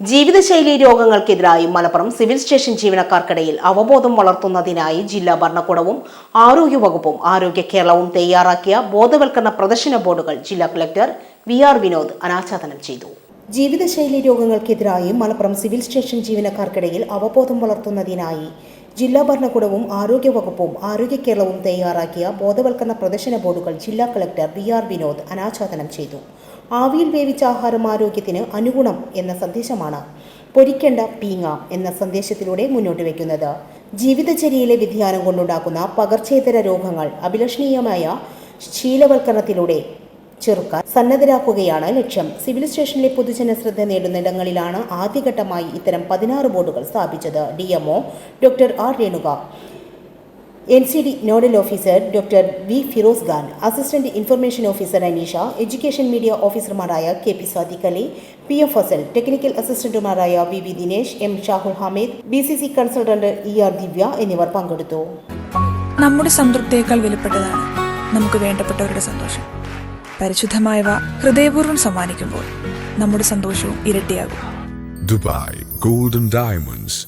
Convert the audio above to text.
ജീവിതശൈലി രോഗങ്ങൾക്കെതിരായി Malappuram civil station ജീവനക്കാർക്കിടയിൽ അവബോധം വളർത്തുന്നതിനായി ജില്ലാ ഭരണകൂടവും ആരോഗ്യ വകുപ്പും ആരോഗ്യ കേരളവും തയ്യാറാക്കിയ ബോധവൽക്കരണ പ്രദർശന ബോർഡുകൾ ജില്ലാ കളക്ടർ വി ആർ വിനോദ് അനാച്ഛാദനം ചെയ്തു. ജീവിതശൈലി രോഗങ്ങൾക്കെതിരായി മലപ്പുറം സിവിൽ സ്റ്റേഷൻ ജീവനക്കാർക്കിടയിൽ അവബോധം വളർത്തുന്നതിനായി ജില്ലാ ഭരണകൂടവും ആരോഗ്യ വകുപ്പും ആരോഗ്യ കേരളവും തയ്യാറാക്കിയ ബോധവൽക്കരണ പ്രദർശന ബോർഡുകൾ ജില്ലാ കളക്ടർ വി ആർ വിനോദ് അനാച്ഛാദനം ചെയ്തു. ആവിയിൽ വേവിച്ച ആഹാരം ആരോഗ്യത്തിന് അനുഗുണം എന്ന സന്ദേശമാണ് പൊരിക്കേണ്ട പീങ്ങ എന്ന സന്ദേശത്തിലൂടെ മുന്നോട്ട് വയ്ക്കുന്നത് ജീവിതചര്യയിലെ വ്യതിയാനം കൊണ്ടുണ്ടാക്കുന്ന പകർച്ചേതര രോഗങ്ങൾ അഭിലഷണീയമായ ശീലവൽക്കരണത്തിലൂടെ ചെറുക്കാൻ സന്നദ്ധരാക്കുകയാണ് ലക്ഷ്യം. സിവിൽ സ്റ്റേഷനിലെ പൊതുജന ശ്രദ്ധ നേടുന്നിടങ്ങളിലാണ് ആദ്യഘട്ടമായി ഇത്തരം പതിനാറ് ബോർഡുകൾ സ്ഥാപിച്ചത്. D doctor R Renuka. N C D nodal officer doctor V Firoz Khan assistant information officer Aneesha education media ഓഫീസർമാരായ K P Sadiq Ali P F Fazal technical അസിസ്റ്റന്റുമാരായ V V Dinesh M Shahul Hameed B C C consultant E R Divya എന്നിവർ പങ്കെടുത്തു. നമ്മുടെ സംതൃപ്തിയേക്കാൾ വിലപ്പെട്ടതാണ് നമുക്ക് വേണ്ടപ്പെട്ടവരുടെ സന്തോഷം. പരിശുദ്ധമായവ ഹൃദയപൂർവം സമ്മാനിക്കുമ്പോൾ നമ്മുടെ സന്തോഷവും ഇരട്ടിയാകും. Dubai golden Diamonds,